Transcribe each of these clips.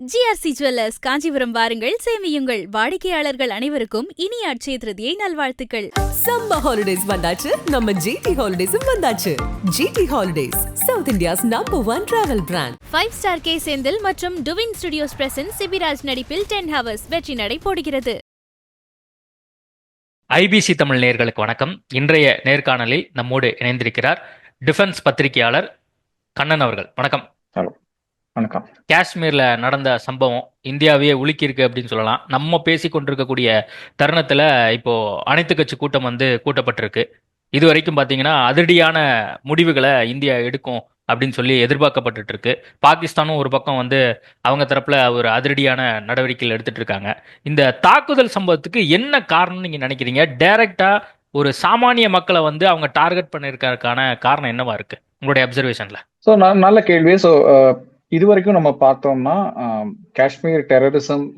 GRC jewellers Kanchipuram வாருங்கள். சேமியுங்கள். வாடிக்கையாளர்கள் அனைவருக்கும் இனிய அட்சய திருதியை நல்வாழ்த்துக்கள். சம்மர் ஹாலிடேஸ் வந்தாச்சு. நம்ம ஜிடி ஹாலிடேஸும் வந்தாச்சு. GT holidays South India's number one travel brand five star K Senthil மற்றும் டுவின் ஸ்டுடியோஸ் பிரசன்ட் சிபிராஜ் நடிப்பில் டென் ஹவர்ஸ் வெற்றி நடை போடுகிறது. ஐபிசி தமிழ் நேயர்களுக்கு வணக்கம். இன்றைய நேர்காணலில் நம்மோடு இணைந்திருக்கிறார் டிஃபென்ஸ் பத்திரிகையாளர் கண்ணன் அவர்கள். வணக்கம். ஹலோ. வணக்கம். காஷ்மீர்ல நடந்த சம்பவம் இந்தியாவையே உலுக்கியிருக்கு அப்படின்னு சொல்லலாம். நம்ம பேசி கொண்டிருக்கக்கூடிய தருணத்துல இப்போ அனைத்து கட்சி கூட்டம் வந்து கூட்டப்பட்டிருக்கு. இது வரைக்கும் பார்த்தீங்கன்னா அதிரடியான முடிவுகளை இந்தியா எடுக்கும் அப்படின்னு சொல்லி எதிர்பார்க்கப்பட்டுட்டு இருக்கு பாகிஸ்தானும் ஒரு பக்கம் வந்து அவங்க தரப்புல ஒரு அதிரடியான நடவடிக்கைகள் எடுத்துட்டு இருக்காங்க இந்த தாக்குதல் சம்பவத்துக்கு என்ன காரணம்னு நீங்க நினைக்கிறீங்க? டைரக்டா ஒரு சாமானிய மக்களை வந்து அவங்க டார்கெட் பண்ணிருக்கிறதுக்கான காரணம் என்னவா இருக்கு? உங்களுடைய அப்சர்வேஷன்ல. ஸோ நல்ல கேள்வி. ஸோ இது வரைக்கும் நம்ம பார்த்தோம்னா காஷ்மீர் டெரரிசம்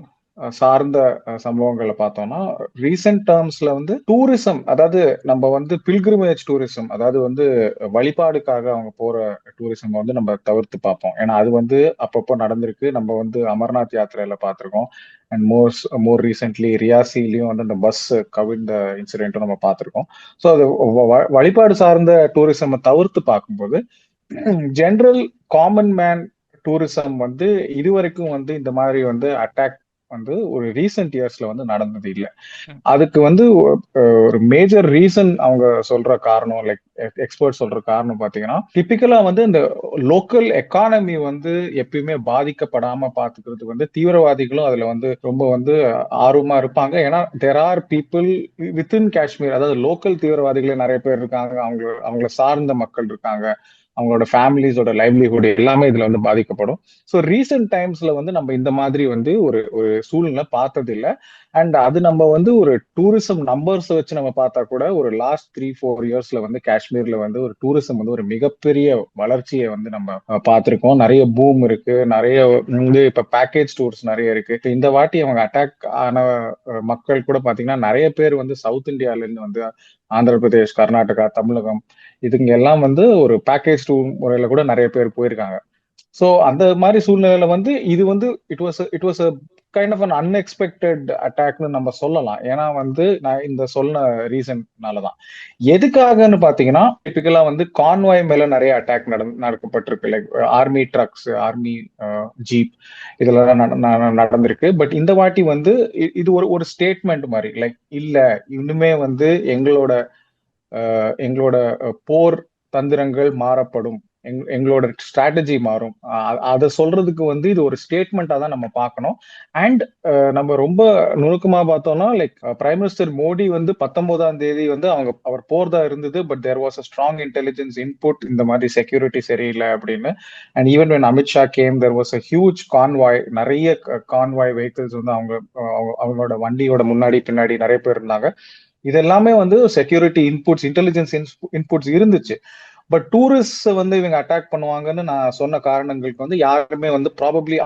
சார்ந்த சம்பவங்களை பார்த்தோம்னா ரீசெண்ட் டேர்ம்ஸ்ல வந்து டூரிசம் அதாவது நம்ம வந்து பில்கிரிமேஜ் டூரிசம் அதாவது வந்து வழிபாடுக்காக அவங்க போற டூரிசம் வந்து நம்ம தவிர்த்து பார்ப்போம். ஏன்னா அது வந்து அப்பப்போ நடந்திருக்கு. நம்ம வந்து அமர்நாத் யாத்திரையில பார்த்துருக்கோம். அண்ட் மோர் மோர் ரீசென்ட்லி ரியாசிலையும் வந்து அந்த பஸ் கவிழ்ந்த இன்சிடென்ட்டும் நம்ம பார்த்துருக்கோம். ஸோ அது வ- வ- வழிபாடு சார்ந்த டூரிசம் தவிர்த்து பார்க்கும்போது ஜென்ரல் காமன் மேன் டூரிசம் வந்து இதுவரைக்கும் வந்து இந்த மாதிரி வந்து அட்டாக் வந்து ஒரு ரீசெண்ட் இயர்ஸ்ல வந்து நடந்தது இல்லை. அதுக்கு வந்து ஒரு மேஜர் ரீசன் அவங்க சொல்ற காரணம் லைக் எக்ஸ்பர்ட் சொல்ற காரணம் பாத்தீங்கன்னா டிபிக்கலா வந்து இந்த லோக்கல் எக்கானமி வந்து எப்பயுமே பாதிக்கப்படாம பாத்துக்கிறது வந்து தீவிரவாதிகளும் அதுல வந்து ரொம்ப வந்து ஆர்வமா இருப்பாங்க. ஏன்னா there are people within Kashmir அதாவது லோக்கல் தீவிரவாதிகளே நிறைய பேர் இருக்காங்க. அவங்க அவங்கள சார்ந்த மக்கள் இருக்காங்க. அவங்களோட ஃபேமிலிஸோட லைவ்லிஹுட் எல்லாமே இதுல வந்து பாதிக்கப்படும். ஸோ ரீசெண்ட் டைம்ஸ்ல வந்து நம்ம இந்த மாதிரி வந்து ஒரு ஒரு சூழ்நிலை பார்த்தது இல்லை அண்ட் அது நம்ம வந்து ஒரு டூரிசம் நம்பர்ஸ் வச்சு நம்ம பார்த்தா கூட ஒரு லாஸ்ட் த்ரீ ஃபோர் இயர்ஸ்ல வந்து காஷ்மீர்ல வந்து ஒரு டூரிசம் வந்து ஒரு மிகப்பெரிய வளர்ச்சியை வந்து நம்ம பார்த்துருக்கோம் பார்த்திருக்கோம். நிறைய பூம் இருக்கு. நிறைய வந்து இப்ப பேக்கேஜ் டூர்ஸ் நிறைய இருக்கு. இந்த வாட்டி அவங்க அட்டாக் ஆன மக்கள் கூட பாத்தீங்கன்னா நிறைய பேர் வந்து சவுத் இந்தியால இருந்து வந்து ஆந்திர பிரதேஷ் கர்நாடகா தமிழகம் இதுங்க எல்லாம் வந்து ஒரு பேக்கேஜ் டூர் முறையில கூட நிறைய பேர் போயிருக்காங்க. ஸோ அந்த மாதிரி சூழ்நிலையில வந்து இது வந்து it was it was a kind of an unexpected அட்டாக்னு நம்ம சொல்லலாம். ஏன்னா வந்து நான் இந்த சொன்ன ரீசன்னாலதான் எதுக்காகன்னு பாத்தீங்கன்னா டிபிக்கலா வந்து கான்வாய் மேல நிறைய அட்டாக் நட நடக்கப்பட்டிருக்கு. Like army trucks army jeep இதெல்லாம் நட- நடந்திருக்கு. பட் இந்த வாட்டி வந்து இது ஒரு ஒரு ஸ்டேட்மெண்ட் மாதிரி. லைக் இல்ல இன்னுமே வந்து எங்களோட uh, எங்களோட uh, போர் தந்திரங்கள் மாறப்படும். எங்களோட ஸ்ட்ராட்டஜி மாறும். அதை சொல்றதுக்கு வந்து இது ஒரு ஸ்டேட்மெண்டா தான் நம்ம பார்க்கணும். அண்ட் நம்ம ரொம்ப நுணுக்கமா பார்த்தோம்னா லைக் பிரைம் மினிஸ்டர் மோடி வந்து பத்தொன்பதாம் தேதி வந்து அவங்க அவர் போர்தா இருந்தது but there was a strong intelligence input இந்த மாதிரி செக்யூரிட்டி சரியில்லை அப்படின்னு. And even when Amit Shah game there was a huge convoy நிறைய கான்வாய் வெஹிக்கிள்ஸ் வந்து அவங்க அவங்களோட வண்டியோட முன்னாடி பின்னாடி நிறைய பேர் இருந்தாங்க. இதெல்லாமே வந்து செக்யூரிட்டி இன்புட்ஸ் இன்டெலிஜென்ஸ் இன்புட்ஸ் இருந்துச்சு. பட் டூரிஸ்ட் வந்து இவங்க அட்டாக் பண்ணுவாங்கன்னு நான் சொன்ன காரணங்களுக்கு வந்து யாருமே வந்து ப்ராபப்ளி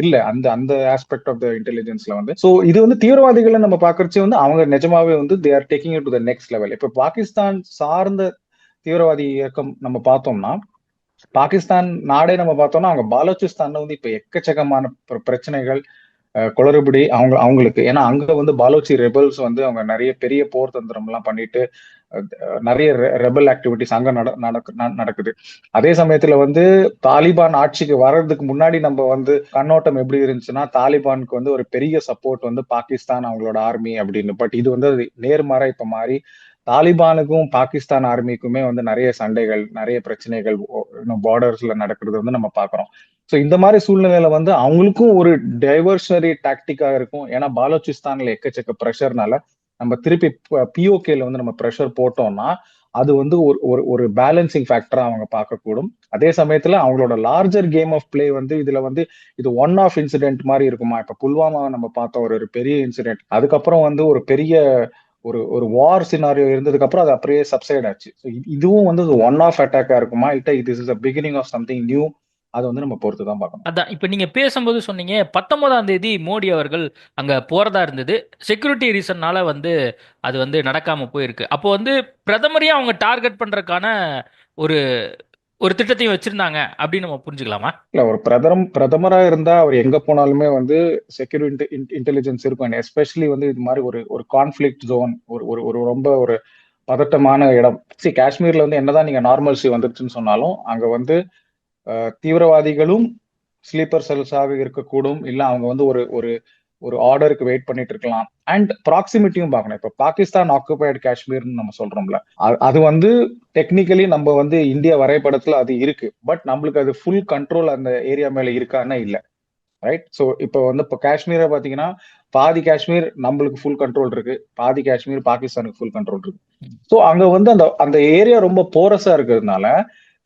இல்ல. அந்த அந்த ஆஸ்பெக்ட் ஆஃப் த இன்டெலிஜென்ஸ்ல வந்து. சோ இது வந்து தீவிரவாதிகளை நம்ம பாக்குறச்சு வந்து அவங்க நிஜமாவே வந்து they are taking to the next level இப்ப பாகிஸ்தான் சார்ந்த தீவிரவாதி இயக்கம் நம்ம பார்த்தோம்னா பாகிஸ்தான் நாடே நம்ம பார்த்தோம்னா அவங்க பாலோச்சிஸ்தான்ல வந்து இப்ப எக்கச்சக்கமான பிரச்சனைகள் குளறுபடி அவங்க அவங்களுக்கு. ஏன்னா அங்க வந்து பாலோச்சி ரெபல்ஸ் வந்து அவங்க நிறைய பெரிய போர் தந்திரம் எல்லாம் பண்ணிட்டு நிறைய ரெபல் ஆக்டிவிட்டிஸ் அங்க நட நடக்கு- ந- நடக்குது. அதே சமயத்துல வந்து தாலிபான் ஆட்சிக்கு வர்றதுக்கு முன்னாடி நம்ம வந்து கண்ணோட்டம் எப்படி இருந்துச்சுன்னா தாலிபானுக்கு வந்து ஒரு பெரிய சப்போர்ட் வந்து பாகிஸ்தான் அவங்களோட ஆர்மி அப்படின்னு. பட் இது வந்து நேர்மாறா இப்ப மாறி தாலிபானுக்கும் பாகிஸ்தான் ஆர்மிக்குமே வந்து நிறைய சண்டைகள் நிறைய பிரச்சனைகள் பார்டர்ஸ்ல நடக்கிறது வந்து நம்ம பாக்குறோம் ஸோ இந்த மாதிரி சூழ்நிலையில வந்து அவங்களுக்கும் ஒரு டைவர்ஷனரி டாக்டிக்கா இருக்கும். ஏன்னா பாலோச்சிஸ்தான்ல எக்கச்சக்க ப்ரெஷர்னால நம்ம திருப்பி பிஓகேல வந்து நம்ம ப்ரெஷர் போட்டோம்னா அது வந்து ஒரு ஒரு ஒரு பேலன்சிங் ஃபேக்டரா அவங்க பார்க்கக்கூடும். அதே சமயத்துல அவங்களோட லார்ஜர் கேம் ஆஃப் பிளே வந்து இதுல வந்து இது ஒன் ஆஃப் இன்சிடென்ட் மாதிரி இருக்குமா? இப்ப புல்வாமா நம்ம பார்த்தோம் ஒரு ஒரு பெரிய இன்சிடென்ட் அதுக்கப்புறம் வந்து ஒரு பெரிய ஒரு ஒரு வார் சினாரியோ இருந்ததுக்கு அப்புறம் அது அப்படியே சப்சைட் ஆச்சு. இதுவும் வந்து ஒன் ஆஃப் அட்டாக்கா இருக்குமா? இட்ட இது is beginning of something new அதை வந்து நம்ம பொறுத்து தான் பார்க்கணும். அதான் இப்ப நீங்க பேசும்போது சொன்னீங்க பத்தொன்பதாம் தேதி மோடி அவர்கள் அங்க போறதா இருந்தது. செக்யூரிட்டி ரீசன்னால வந்து அது வந்து நடக்காம போயிருக்கு. அப்போ வந்து பிரதமரையும் அவங்க டார்கெட் பண்றதுக்கான ஒரு ஒரு திட்டத்தையும் வச்சிருந்தாங்க அப்படின்னு நம்ம புரிஞ்சுக்கலாமா? இல்ல ஒரு பிரதம பிரதமரா இருந்தா அவர் எங்க போனாலுமே வந்து செக்யூரிட்டி இன்டெலிஜென்ஸ் இருக்கும். எஸ்பெஷலி வந்து இது மாதிரி ஒரு ஒரு கான்ஃபிளிக்ட் ஜோன் ஒரு ஒரு ஒரு ரொம்ப ஒரு பதட்டமான இடம். சி காஷ்மீர்ல வந்து என்னதான் நீங்க நார்மல்சி வந்துருச்சுன்னு சொன்னாலும் அங்க வந்து தீவிரவாதிகளும் ஸ்லீப்பர் செல்ஸாக இருக்கக்கூடும். இல்ல அவங்க வந்து ஒரு ஒரு ஒரு ஆர்டருக்கு வெயிட் பண்ணிட்டு இருக்கலாம். அண்ட் ப்ராக்சிமிட்டியும் பார்க்கணும். இப்ப பாகிஸ்தான் ஆக்குபைடு காஷ்மீர்னு நம்ம சொல்றோம்ல. அது வந்து டெக்னிக்கலி நம்ம வந்து இந்தியா வரைபடத்துல அது இருக்கு. பட் நம்மளுக்கு அது ஃபுல் கண்ட்ரோல் அந்த ஏரியா மேல இருக்கான்னா இல்ல. ரைட் ஸோ இப்போ வந்து இப்போ காஷ்மீரை பாத்தீங்கன்னா பாதி காஷ்மீர் நம்மளுக்கு ஃபுல் கண்ட்ரோல் இருக்கு. பாதி காஷ்மீர் பாகிஸ்தானுக்கு ஃபுல் கண்ட்ரோல் இருக்கு. ஸோ அங்க வந்து அந்த அந்த ஏரியா ரொம்ப போரஸா இருக்கிறதுனால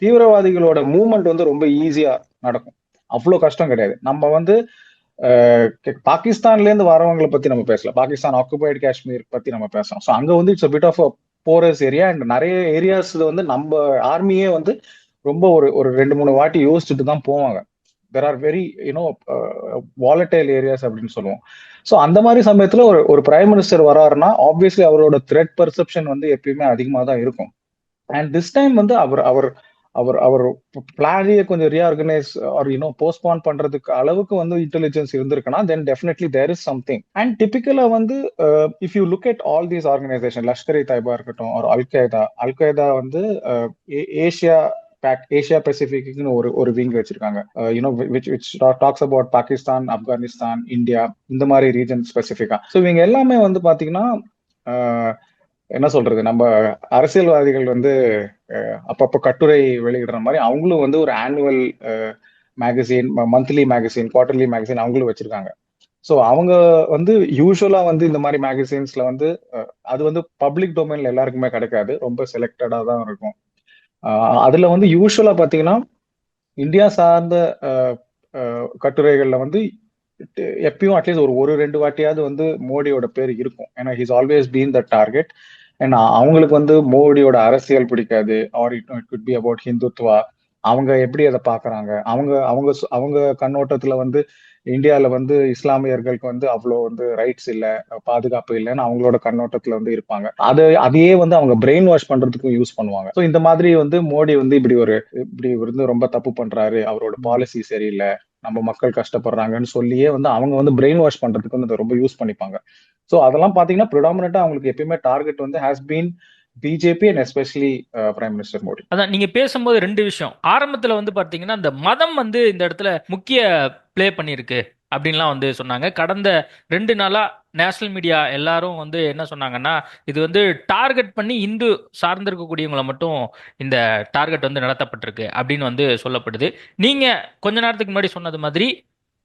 தீவிரவாதிகளோட மூவ்மெண்ட் வந்து ரொம்ப ஈஸியா நடக்கும். அவ்வளோ கஷ்டம் கிடையாது. நம்ம வந்து அஹ், பாகிஸ்தான்ல இருந்து வரவங்களை பத்தி நம்ம பேசல பாகிஸ்தான் ஆக்குபைடு காஷ்மீர் பத்தி நம்ம பேசலாம். ஸோ அங்க வந்து it's bit of porous area and நிறைய ஏரியாஸ்ல வந்து நம்ம ஆர்மியே வந்து ரொம்ப ஒரு ஒரு ரெண்டு மூணு வாட்டி யோசிச்சுட்டு தான் போவாங்க. There are very you know volatile areas அப்படின்னு சொல்லுவோம். ஸோ அந்த மாதிரி சமயத்துல ஒரு ஒரு பிரைம் மினிஸ்டர் வராருன்னா ஆப்வியஸ்லி அவரோட த்ரெட் பர்செப்ஷன் வந்து எப்பயுமே அதிகமாக தான் இருக்கும். அண்ட் திஸ் டைம் வந்து அவர் அவர் அவர் அவர் பிளானையே கொஞ்சம் ரீஆர்கனைஸ் ஆர் யூனோ போஸ்ட்பான் பண்றதுக்கு அளவுக்கு வந்து intelligence இருந்திருக்குன்னா then definitely there is something and டிபிக்கலா வந்து if you look at all these organization Lashkar e Taiba இருக்கட்டும் ஒரு அல்கைதா அல்கைதா வந்து ஏஷியா பேக் ஏஷியா பெசிபிக்னு ஒரு ஒரு விங் வச்சிருக்காங்க. You know which which talks about Pakistan Afghanistan India இந்த மாதிரி ரீஜன் ஸ்பெசிஃபிக்கா ஸோ இவங்க எல்லாமே வந்து பாத்தீங்கன்னா என்ன சொல்றது? நம்ம அரசியல்வாதிகள் வந்து அப்பப்போ கட்டுரை வெளியிடுற மாதிரி அவங்களும் வந்து ஒரு annual magazine monthly magazine quarterly magazine அவங்களும் வச்சிருக்காங்க. ஸோ அவங்க வந்து யூஸ்வலா வந்து இந்த மாதிரி மேகசின்ஸ்ல வந்து அது வந்து பப்ளிக் டொமைன்ல எல்லாருக்குமே கிடைக்காது. ரொம்ப செலக்டடா தான் இருக்கும். அதில் அதுல வந்து யூஸ்வலா பாத்தீங்கன்னா இந்தியா சார்ந்த கட்டுரைகளில் கட்டுரைகள்ல வந்து எப்பயும் அட்லீஸ்ட் ஒரு ஒரு ரெண்டு வாட்டியாவது வந்து மோடியோட பேர் இருக்கும். ஏன்னா he's always been the target ஏன்னா அவங்களுக்கு வந்து மோடியோட அரசியல் பிடிக்காது. Or it it could be about Hindutva அவங்க எப்படி அதை பாக்குறாங்க அவங்க அவங்க சு- அவங்க கண்ணோட்டத்துல வந்து இந்தியாவில வந்து இஸ்லாமியர்களுக்கு வந்து அவ்வளோ வந்து ரைட்ஸ் இல்லை பாதுகாப்பு இல்லைன்னு அவங்களோட கண்ணோட்டத்துல வந்து இருப்பாங்க. அது அதையே வந்து அவங்க பிரெயின் வாஷ் பண்றதுக்கும் யூஸ் பண்ணுவாங்க. ஸோ இந்த மாதிரி வந்து மோடி வந்து இப்படி ஒரு இப்படி இருந்து ரொம்ப தப்பு பண்றாரு. அவரோட பாலிசி சரியில்லை. நம்ம மக்கள் கஷ்டப்படுறாங்கன்னு சொல்லியே வந்து அவங்க வந்து பிரெயின் வாஷ் பண்றதுக்கு வந்து ரொம்ப யூஸ் பண்ணிப்பாங்க. ஸோ அதெல்லாம் பாத்தீங்கன்னா ப்ரிடாமினா அவங்களுக்கு எப்பயுமே டார்கெட் வந்து has been BJP and especially prime minister Modi. அதான் நீங்க பேசும்போது ரெண்டு விஷயம். ஆரம்பத்துல வந்து பாத்தீங்கன்னா இந்த மதம் வந்து இந்த இடத்துல முக்கிய ப்ளே பண்ணியிருக்கு அப்படின்லாம் வந்து சொன்னாங்க. கடந்த ரெண்டு நாளா நேஷனல் மீடியா எல்லாரும் வந்து என்ன சொன்னாங்கன்னா இது வந்து டார்கெட் பண்ணி இந்து சார்ந்திருக்கக்கூடியவங்களை மட்டும் இந்த டார்கெட் வந்து நடத்தப்பட்டிருக்கு அப்படின்னு வந்து சொல்லப்படுது. நீங்க கொஞ்ச நேரத்துக்கு முன்னாடி சொன்னது மாதிரி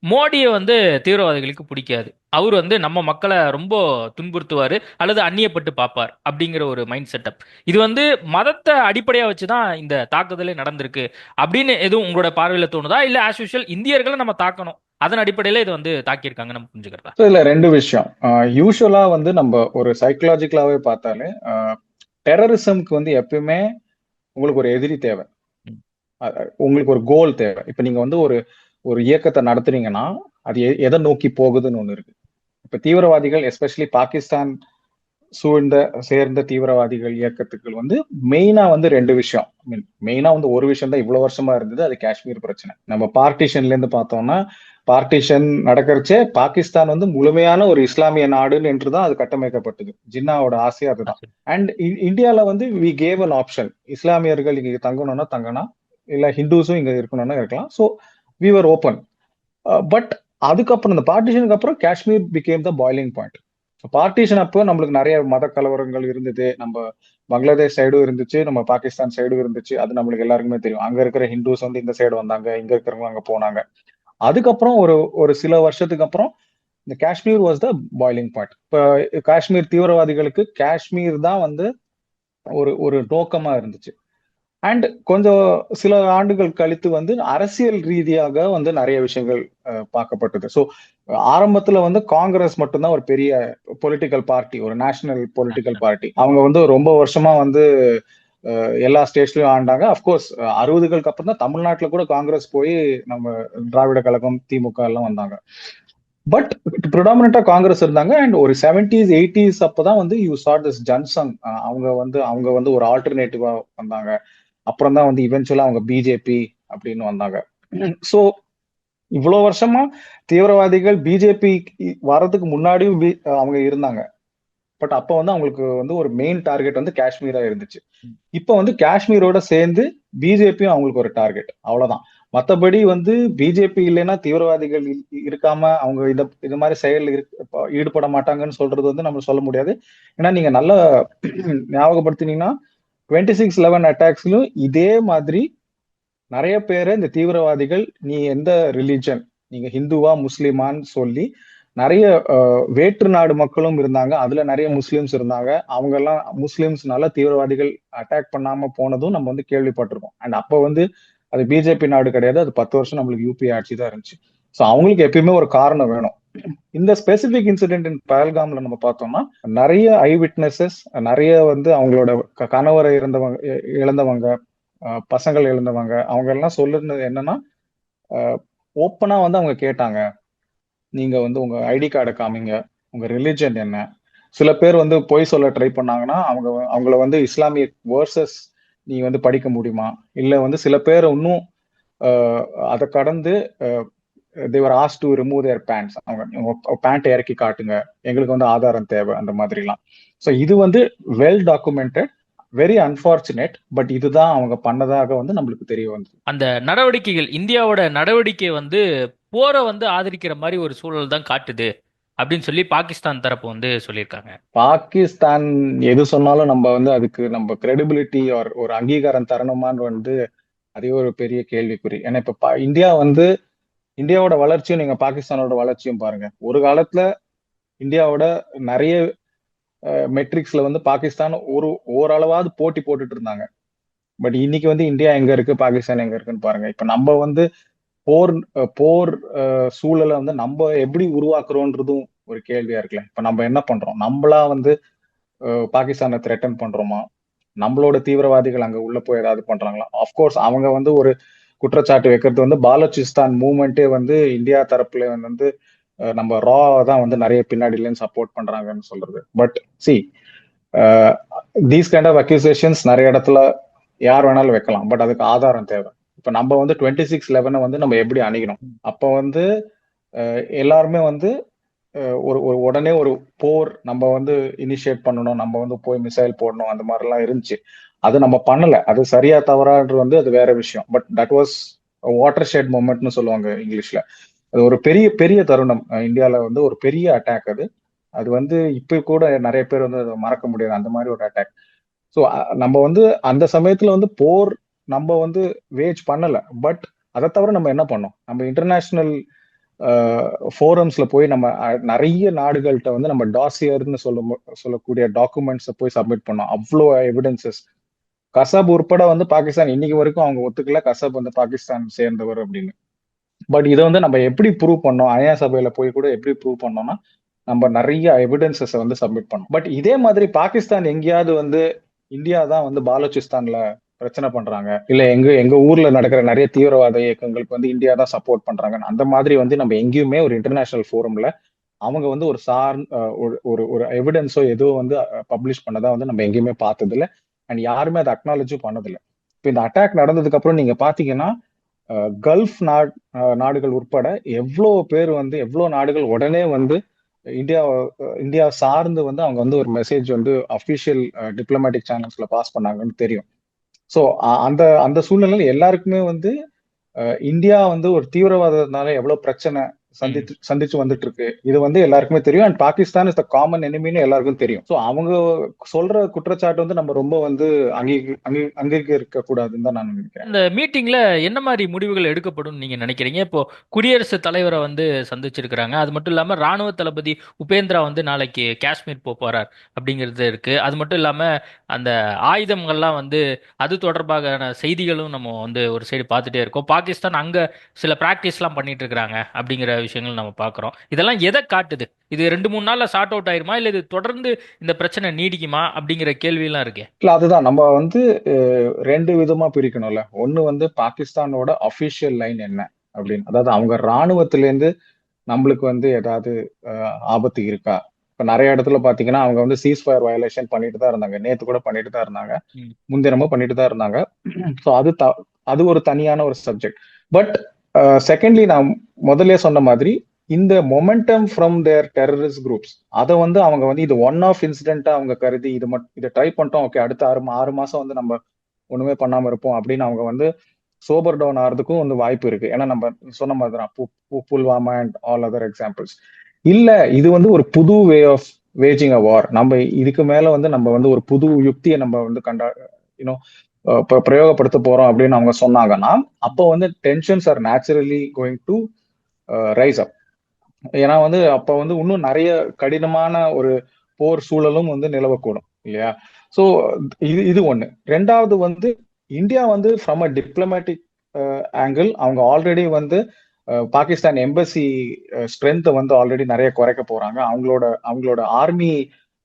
மோடியை வந்து தீவிரவாதிகளுக்கு பிடிக்காது. அவர் வந்து நம்ம மக்களை ரொம்ப துன்புறுத்துவார் அல்லது அந்நியப்பட்டு பார்ப்பார் அப்படிங்கிற ஒரு மைண்ட் செட்டப். இது வந்து மதத்தை அடிப்படையாக வச்சு தான் இந்த தாக்குதலே நடந்திருக்கு அப்படின்னு எதுவும் உங்களோட பார்வையில் தோணுதா? இல்லை ஆஸ் யூஷுவல் இந்தியர்களை நம்ம தாக்கணும். அதன் அடிப்படையில இதை வந்து தாக்கியிருக்காங்க நம்ம புரிஞ்சுக்கிறதா? ஸோ இதுல ரெண்டு விஷயம். யூஸ்வலா வந்து நம்ம ஒரு சைக்கலாஜிக்கலாவே பார்த்தாலே டெரரிசம்க்கு வந்து எப்பயுமே உங்களுக்கு ஒரு எதிரி தேவை. உங்களுக்கு ஒரு கோல் தேவை. இப்ப நீங்க வந்து ஒரு ஒரு இயக்கத்தை நடத்துறீங்கன்னா அது எதை நோக்கி போகுதுன்னு ஒண்ணு இருக்கு. இப்ப தீவிரவாதிகள் எஸ்பெஷலி பாகிஸ்தான் சூழ்ந்த சேர்ந்த தீவிரவாதிகள் இயக்கத்துக்கு வந்து மெயினா வந்து ரெண்டு விஷயம். மீன் மெயினா வந்து ஒரு விஷயம் தான் இவ்வளவு வருஷமா இருந்தது அது காஷ்மீர் பிரச்சனை. நம்ம பார்ட்டிஷன்ல இருந்து பார்த்தோம்னா பார்ட்டிஷன் நடக்கிறச்சே பாகிஸ்தான் வந்து முழுமையான ஒரு இஸ்லாமிய நாடுன்னு என்று தான் அது கட்டமைக்கப்பட்டது. ஜின்னாவோட ஆசை அதுதான். அண்ட் இந்தியால வந்து வி கேவ் அன் ஆப்ஷன் இஸ்லாமியர்கள் இங்க தங்கணும்னா தங்கலாம் இல்ல ஹிந்துஸும் இங்க இருக்கணும்னா இருக்கலாம். So we were open but அதுக்கப்புறம் இந்த பார்ட்டிஷனுக்கு அப்புறம் Kashmir became the boiling point partition அப்போ நம்மளுக்கு நிறைய மத கலவரங்கள் இருந்தது. நம்ம பங்களாதேஷ் சைடும் இருந்துச்சு நம்ம பாகிஸ்தான் சைடும் இருந்துச்சு. அது நம்மளுக்கு எல்லாருக்குமே தெரியும். அங்க இருக்கிற ஹிந்துஸ் வந்து இந்த சைடு வந்தாங்க இங்க இருக்கிறவங்க அங்க போனாங்க. அதுக்கப்புறம் ஒரு ஒரு சில வருஷத்துக்கு அப்புறம் இந்த Kashmir was the boiling point இப்போ காஷ்மீர் தீவிரவாதிகளுக்கு காஷ்மீர் தான் வந்து ஒரு ஒரு நோக்கமா இருந்துச்சு. அண்ட் கொஞ்சம் சில ஆண்டுகள் கழித்து வந்து அரசியல் ரீதியாக வந்து நிறைய விஷயங்கள் பார்க்கப்பட்டது. ஸோ ஆரம்பத்துல வந்து காங்கிரஸ் மட்டும்தான் ஒரு பெரிய பொலிட்டிக்கல் பார்ட்டி ஒரு நேஷனல் பொலிட்டிக்கல் பார்ட்டி அவங்க வந்து ரொம்ப வருஷமா வந்து எல்லா ஸ்டேட்ஸ்லயும் ஆண்டாங்க. அஃப்கோர்ஸ் அறுபதுகளுக்கு அப்புறம் தான் தமிழ்நாட்டுல கூட காங்கிரஸ் போய் நம்ம திராவிட கழகம் திமுக எல்லாம் வந்தாங்க. பட் ப்ரிடாமினா காங்கிரஸ் இருந்தாங்க. அண்ட் ஒரு செவன்டிஸ் எயிட்டிஸ் அப்பதான் வந்து யூ சாட் திஸ் ஜன்சங் அவங்க வந்து அவங்க வந்து ஒரு ஆல்டர்னேட்டிவா வந்தாங்க. அப்புறம் தான் வந்து இவென்ச்சுவலா அவங்க பிஜேபி அப்படின்னு வந்தாங்க. ஸோ இவ்வளவு வருஷமா தீவிரவாதிகள் பிஜேபி வர்றதுக்கு முன்னாடியும் அவங்க இருந்தாங்க. பட் அப்ப வந்து அவங்களுக்கு வந்து ஒரு மெயின் டார்கெட் வந்து காஷ்மீரா இருந்துச்சு. இப்ப வந்து காஷ்மீரோட சேர்ந்து பிஜேபியும் அவங்களுக்கு ஒரு டார்கெட் அவ்வளவுதான். மத்தபடி வந்து பிஜேபி இல்லைன்னா தீவிரவாதிகள் இருக்காம அவங்க இந்த இந்த மாதிரி செயல் ஈடுபட மாட்டாங்கன்னு சொல்றது வந்து நம்ம சொல்ல முடியாது. ஏன்னா நீங்க நல்லா ஞாபகப்படுத்தினீங்கன்னா டுவெண்ட்டி சிக்ஸ் லெவன் அட்டாக்ஸ்லயும் இதே மாதிரி நிறைய பேரை இந்த தீவிரவாதிகள் நீ எந்த ரிலிஜன் நீங்க ஹிந்துவா முஸ்லிமான்னு சொல்லி நிறைய வேற்று நாடு மக்களும் இருந்தாங்க. அதுல நிறைய முஸ்லிம்ஸ் இருந்தாங்க. அவங்க எல்லாம் முஸ்லிம்ஸ்னால தீவிரவாதிகள் அட்டாக் பண்ணாம போனதும் நம்ம வந்து கேள்விப்பட்டிருக்கோம். அண்ட் அப்ப வந்து அது பிஜேபி நாடு கிடையாது. அது பத்து வருஷம் நம்மளுக்கு யூபி ஆட்சி தான் இருந்துச்சு. ஸோ அவங்களுக்கு எப்பயுமே ஒரு காரணம் வேணும். இந்த ஸ்பெசிபிக் இன்சிடென்ட் இன் பஹல்காம்ல நம்ம பார்த்தோம்னா நிறைய ஐ விட்னஸஸ் நிறைய வந்து அவங்களோட க- கணவரை இறந்தவங்க இழந்தவங்க பசங்கள் இழந்தவங்க அவங்க எல்லாம் சொல்லுறது என்னன்னா ஓப்பனா வந்து அவங்க கேட்டாங்க. நீங்க வந்து உங்க ஐடி கார்டை காமிங்க. உங்க ரிலிஜன் என்ன? சில பேர் வந்து பொய் சொல்ல ட்ரை பண்ணாங்கன்னா அவங்க அவங்கள வந்து இஸ்லாமிய வேர்சஸ் நீ வந்து படிக்க முடியுமா? இல்லை வந்து சில பேர் இன்னும் அதை கடந்து தேவர் ஆஸ் டு ரிமூவ் தேர் பேண்ட்ஸ் அவங்க பேண்ட் இறக்கி காட்டுங்க. எங்களுக்கு வந்து ஆதாரம் தேவை அந்த மாதிரிலாம். ஸோ இது வந்து well documented very unfortunate but இதுதான் அவங்க பண்ணதாக வந்து நம்மளுக்கு தெரிய வந்து அந்த நடவடிக்கைகள் இந்தியாவோட நடவடிக்கை வந்து போரை வந்து ஆதரிக்கிற மாதிரி ஒரு சூழல் தான் காட்டுது அப்படின்னு சொல்லி பாகிஸ்தான் தரப்பு வந்து சொல்லியிருக்காங்க. பாகிஸ்தான் எது சொன்னாலும் நம்ம வந்து அதுக்கு நம்ம கிரெடிபிலிட்டி ஒரு ஒரு அங்கீகாரம் தரணுமான்னு வந்து அதே ஒரு பெரிய கேள்விக்குறி. ஏன்னா இப்ப இந்தியா வந்து இந்தியாவோட வளர்ச்சியும் நீங்க பாகிஸ்தானோட வளர்ச்சியும் பாருங்க. ஒரு காலத்துல இந்தியாவோட நிறைய மெட்ரிக்ஸ்ல வந்து பாகிஸ்தான் ஒரு ஓரளவாவது போட்டி போட்டுட்டு இருந்தாங்க. பட் இன்னைக்கு வந்து இந்தியா எங்க இருக்கு பாகிஸ்தான் எங்க இருக்குன்னு பாருங்க. இப்ப நம்ம வந்து போர் போர் சூழலை வந்து நம்ம எப்படி உருவாக்குறோன்றதும் ஒரு கேள்வியா இருக்குல்ல. இப்ப நம்ம என்ன பண்றோம்? நம்மளா வந்து பாகிஸ்தானை த்ரெட்டன் பண்றோமா? நம்மளோட தீவிரவாதிகள் அங்க உள்ள போய் ஏதாவது பண்றாங்களா? அஃப்கோர்ஸ் அவங்க வந்து ஒரு குற்றச்சாட்டு வைக்கிறது வந்து பாலோச்சிஸ்தான் மூமெண்ட்டே வந்து இந்தியா தரப்புல வந்து நம்ம ரா தான் வந்து நிறைய பின்னாடியிலேருந்து சப்போர்ட் பண்றாங்கன்னு சொல்றது. But see these kind of accusations நிறைய இடத்துல யார் வேணாலும் வைக்கலாம். பட் அதுக்கு ஆதாரம் தேவை. இப்போ நம்ம வந்து டுவெண்ட்டி சிக்ஸ் லெவனை வந்து நம்ம எப்படி அணுகினோம் அப்ப வந்து எல்லாருமே வந்து ஒரு ஒரு உடனே ஒரு போர் நம்ம வந்து இனிஷியேட் பண்ணணும். நம்ம வந்து போய் மிசைல் போடணும். அந்த மாதிரிலாம் இருந்துச்சு. அது நம்ம பண்ணல. அது சரியா தவறான்றது வந்து அது வேற விஷயம். But that was watershed மூமெண்ட்னு சொல்லுவாங்க இங்கிலீஷ்ல. அது ஒரு பெரிய பெரிய தருணம். இந்தியாவில் வந்து ஒரு பெரிய அட்டாக் அது. அது வந்து இப்போ கூட நிறைய பேர் வந்து அதை மறக்க முடியாது. அந்த மாதிரி ஒரு அட்டாக் ஸோ நம்ம வந்து அந்த சமயத்தில் வந்து போர் நம்ம வந்து வேஜ் பண்ணலை. பட் அதை தவிர நம்ம என்ன பண்ணோம்? நம்ம இன்டர்நேஷ்னல் ஃபோரம்ஸ்ல போய் நம்ம நிறைய நாடுகள்கிட்ட வந்து நம்ம டாசியர்னு சொல்ல சொல்லக்கூடிய டாக்குமெண்ட்ஸை போய் சப்மிட் பண்ணோம். அவ்வளோ எவிடன்சஸ் கசாப் உட்பட வந்து பாகிஸ்தான் இன்னைக்கு வரைக்கும் அவங்க ஒத்துக்கல. கசாப் வந்து பாகிஸ்தான் சேர்ந்தவர் அப்படின்னு. பட் இதை வந்து நம்ம எப்படி ப்ரூவ் பண்ணோம்? அயா சபையில போய் கூட எப்படி ப்ரூவ் பண்ணோம்னா நம்ம நிறைய எவிடன்சஸ் வந்து சப்மிட் பண்ணோம். பட் இதே மாதிரி பாகிஸ்தான் எங்கேயாவது வந்து இந்தியா தான் வந்து பாலோச்சிஸ்தான்ல பிரச்சனை பண்றாங்க. இல்ல எங்க எங்க ஊர்ல நடக்கிற நிறைய தீவிரவாத இயக்கங்களுக்கு வந்து இந்தியா தான் சப்போர்ட் பண்றாங்க அந்த மாதிரி வந்து நம்ம எங்கேயுமே ஒரு இன்டர்நேஷனல் ஃபோரம்ல அவங்க வந்து ஒரு சார் ஒரு ஒரு ஒரு எவிடன்ஸோ எதுவும் வந்து பப்ளிஷ் பண்ணதா வந்து நம்ம எங்கேயுமே பார்த்ததில்ல. அண்ட் யாருமே அதை அக்னாலஜும் பண்ணதில்லை. இப்போ இந்த அட்டாக் நடந்ததுக்கு அப்புறம் நீங்க பாத்தீங்கன்னா கல்ஃப் நாட் நாடுகள் உட்பட எவ்வளோ பேர் வந்து எவ்வளோ நாடுகள் உடனே வந்து இந்தியா இந்தியா சார்ந்து வந்து அவங்க வந்து ஒரு மெசேஜ் வந்து அஃபிஷியல் டிப்ளமேட்டிக் சேனல்ஸ்ல பாஸ் பண்ணாங்கன்னு தெரியும். ஸோ அந்த அந்த சூழ்நிலையில் எல்லாருக்குமே வந்து இந்தியா வந்து ஒரு தீவிரவாதத்தினால எவ்வளோ பிரச்சனை சந்தித்து சந்திச்சு வந்துட்டு இருக்கு இது வந்து எல்லாருக்குமே தெரியும். And Pakistan is the common எனிமின்னு எல்லாருக்கும் தெரியும். ஸோ அவங்க சொல்ற குற்றச்சாட்டு வந்து நம்ம ரொம்ப வந்து அங்கீ அங்கீ அங்கீகரிக்க கூடாதுன்னு தான் நான் நினைக்கிறேன். இந்த மீட்டிங்ல என்ன மாதிரி முடிவுகள் எடுக்கப்படும் நீங்க நினைக்கிறீங்க? இப்போ குடியரசுத் தலைவரை வந்து சந்திச்சிருக்கிறாங்க. அது மட்டும் இல்லாம ராணுவ தளபதி உபேந்திரா வந்து நாளைக்கு காஷ்மீர் போறார் அப்படிங்கிறது இருக்கு. அது மட்டும் இல்லாம அந்த ஆயுதங்கள்லாம் வந்து அது தொடர்பான செய்திகளும் நம்ம வந்து ஒரு சைடு பார்த்துட்டே இருக்கோம். பாகிஸ்தான் அங்க சில பிராக்டிஸ்லாம் பண்ணிட்டு இருக்காங்க அப்படிங்கிற விஷயங்கள் நம்ம பார்க்குறோம். இதெல்லாம் எதை காட்டுது? இது ரெண்டு மூணு நாள்ல சார்ட் அவுட் ஆயிருமா? இல்ல இது தொடர்ந்து இந்த பிரச்சனை நீடிக்குமா? அப்படிங்கிற கேள்வியெல்லாம் இருக்கே. இல்ல அதுதான். நம்ம வந்து ரெண்டு விதமா பிரிக்கணும்ல. ஒண்ணு வந்து பாகிஸ்தானோட அபிஷியல் லைன் என்ன அப்படின்னு. அதாவது அவங்க ராணுவத்திலேருந்து நம்மளுக்கு வந்து ஏதாவது ஆபத்து இருக்கா? இப்ப நிறைய இடத்துல பாத்தீங்கன்னா அவங்க வந்து சீஸ் ஃபயர் வயலேஷன் பண்ணிட்டு தான் இருந்தாங்க. நேத்து கூட பண்ணிட்டு தான் இருந்தாங்க. ம். முன்தினமும் பண்ணிட்டு தான் இருந்தாங்க. ஸோ அது அது ஒரு தனியான ஒரு சப்ஜெக்ட் பட் செகண்ட்லி நான் முதல்ல சொன்ன மாதிரி இந்த momentum from their terrorist groups அதை வந்து அவங்க வந்து இது ஒன் ஆஃப் இன்சிடென்ட்டா அவங்க கருதி இது மட்டும் இதை ட்ரை பண்ணிட்டோம் ஓகே அடுத்த ஆறு ஆறு மாசம் வந்து நம்ம ஒண்ணுமே பண்ணாம இருப்போம் அப்படின்னு அவங்க வந்து சோபர் டவுன் ஆகிறதுக்கும் வந்து வாய்ப்பு இருக்கு. ஏன்னா நம்ம சொன்ன மாதிரி தான் பு- Pulwama and all other examples இல்ல இது வந்து ஒரு புது வே ஆஃப் வேஜிங் அ வார் நம்ம இதுக்கு மேல வந்து நம்ம வந்து ஒரு புது யுக்தியை நம்ம வந்து கண்டா யூனோ பிரயோகப்படுத்த போறோம் அப்படின்னு அவங்க சொன்னாங்கன்னா அப்போ வந்து tensions are naturally going to rise up ஏன்னா வந்து அப்ப வந்து இன்னும் நிறைய கடினமான ஒரு போர் சூழலும் வந்து நிலவக்கூடும் இல்லையா? சோ இது இது ஒன்று ரெண்டாவது வந்து இந்தியா வந்து ஃப்ரம் அ டிப்ளமேட்டிக் ஆங்கிள் அவங்க ஆல்ரெடி வந்து பாகிஸ்தான் எம்பசி ஸ்ட்ரென்த்தை வந்து ஆல்ரெடி நிறைய குறைக்க போறாங்க. அவங்களோட அவங்களோட ஆர்மி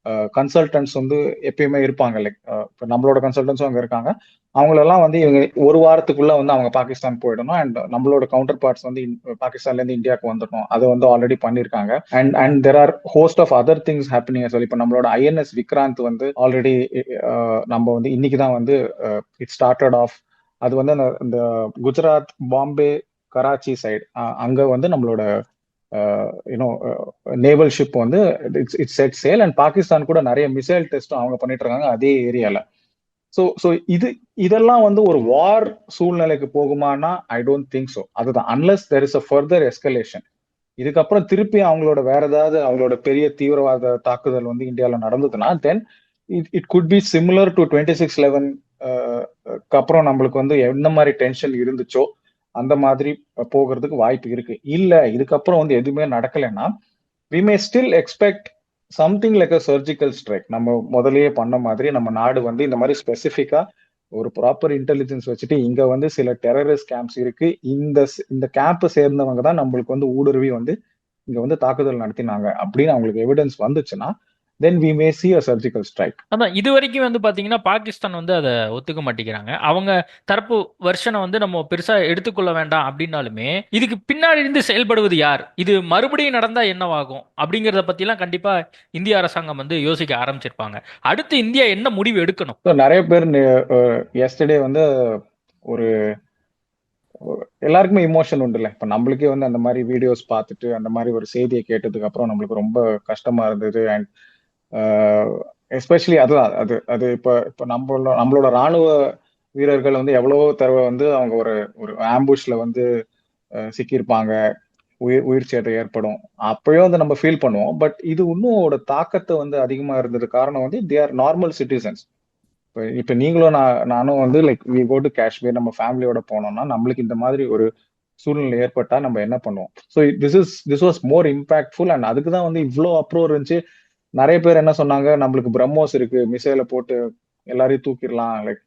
கன்சல்டன்ட்ஸ் வந்து எப்பயுமே இருப்பாங்க. லைக் இப்போ நம்மளோட கன்சல்டன்ஸும் அங்கே இருக்காங்க. அவங்களெல்லாம் வந்து இவங்க ஒரு வாரத்துக்குள்ள வந்து அவங்க பாகிஸ்தான் போயிடணும். அண்ட் நம்மளோட கவுண்டர் பார்ட்ஸ் வந்து இந்~ பாகிஸ்தான்ல இருந்து இந்தியாவுக்கு வந்துடணும். அதை வந்து ஆல்ரெடி பண்ணிருக்காங்க and and there are host of other things happening சொல்லி இப்போ நம்மளோட ஐஎன்எஸ் விக்ராந்த் வந்து ஆல்ரெடி நம்ம வந்து இன்னைக்கு தான் வந்து இட் ஸ்டார்டட் ஆஃப் அது வந்து அந்த இந்த குஜராத் பாம்பே கராச்சி சைடு அங்க வந்து நம்மளோட யூனோ நேவல் ஷிப் வந்து it's it's set sail and Pakistan கூட நிறைய மிசைல் டெஸ்ட்டும் அவங்க பண்ணிட்டு இருக்காங்க அதே ஏரியால ஸோ ஸோ இது இதெல்லாம் வந்து ஒரு வார் சூழ்நிலைக்கு போகுமானா ஐ டோன்ட் திங்க் ஸோ அதுதான். Unless there is a further escalation இதுக்கப்புறம் திருப்பி அவங்களோட வேற ஏதாவது அவங்களோட பெரிய தீவிரவாத தாக்குதல் வந்து இந்தியாவில் நடந்ததுன்னா then it it could be similar to twenty six eleven அப்புறம் நம்மளுக்கு வந்து என்ன மாதிரி டென்ஷன் இருந்துச்சோ அந்த மாதிரி போகிறதுக்கு வாய்ப்பு இருக்கு. இல்ல இதுக்கப்புறம் வந்து எதுவுமே நடக்கலைன்னா we may still expect something like a surgical strike நம்ம முதலே பண்ண மாதிரி நம்ம நாடு வந்து இந்த மாதிரி ஸ்பெசிஃபிக்கா ஒரு ப்ராப்பர் இன்டெலிஜென்ஸ் வச்சுட்டு இங்க வந்து சில டெரரிஸ்ட் கேம்ப்ஸ் இருக்கு. இந்த இந்த கேம்ப் சேர்ந்தவங்க தான் நம்மளுக்கு வந்து ஊடுருவி வந்து இங்க வந்து தாக்குதல் நடத்தினாங்க அப்படின்னு அவங்களுக்கு எவிடன்ஸ் வந்துச்சுன்னா then we may see a surgical strike அதான் இது வரைக்கும் வந்து பாத்தீங்கன்னா பாகிஸ்தான் வந்து அதை ஒத்துக்க மாட்டேங்கிறாங்க. அவங்க தரப்பு வருஷனை வந்து நம்ம பெருசா எடுத்துக்கொள்ள வேண்டாம் அப்படின்னாலுமே இதுக்கு பின்னாடி இருந்து செயல்படுவது யார்? இது மறுபடியும் நடந்தா என்னவாகும்? அப்படிங்கறத பத்திலாம் கண்டிப்பா இந்திய அரசாங்கம் வந்து யோசிக்க ஆரம்பிச்சிருப்பாங்க. அடுத்து இந்தியா என்ன முடிவு எடுக்கணும்? நிறைய பேர் எஸ்டர்டே வந்து ஒரு ஒரு- எல்லாருக்குமே இமோஷன் உண்டுல்ல. இப்ப நம்மளுக்கே வந்து அந்த மாதிரி வீடியோஸ் பார்த்துட்டு அந்த மாதிரி ஒரு செய்தியை கேட்டதுக்கு அப்புறம் நம்மளுக்கு ரொம்ப கஷ்டமா இருந்தது. அண்ட் எஸ்பெஷலி அதுதான். அது அது இப்போ இப்போ நம்மளோட நம்மளோட ராணுவ வீரர்கள் வந்து எவ்வளவோ தடவை வந்து அவங்க ஒரு ஒரு ஆம்புஷ்ல வந்து சிக்கியிருப்பாங்க. உயிர் உயிர் சேதம் ஏற்படும். அப்பயும் வந்து நம்ம ஃபீல் பண்ணுவோம். பட் இது இன்னும் ஒரு தாக்கத்தை வந்து அதிகமா இருந்தது காரணம் வந்து தே ஆர் நார்மல் சிட்டிசன்ஸ் இப்போ இப்போ நீங்களும் நான் நானும் வந்து like we go to Kashmir நம்ம ஃபேமிலியோட போனோம்னா நம்மளுக்கு இந்த மாதிரி ஒரு சூழ்நிலை ஏற்பட்டா நம்ம என்ன பண்ணுவோம்? So this is this was more impactful and அதுக்கு தான் வந்து இவ்வளோ அப்ரோர் இருந்துச்சு. நிறைய பேர் என்ன சொன்னாங்க? நம்மளுக்கு பிரம்மோஸ் இருக்கு. மிசைல போட்டு எல்லாரையும் தூக்கிடலாம். லைக்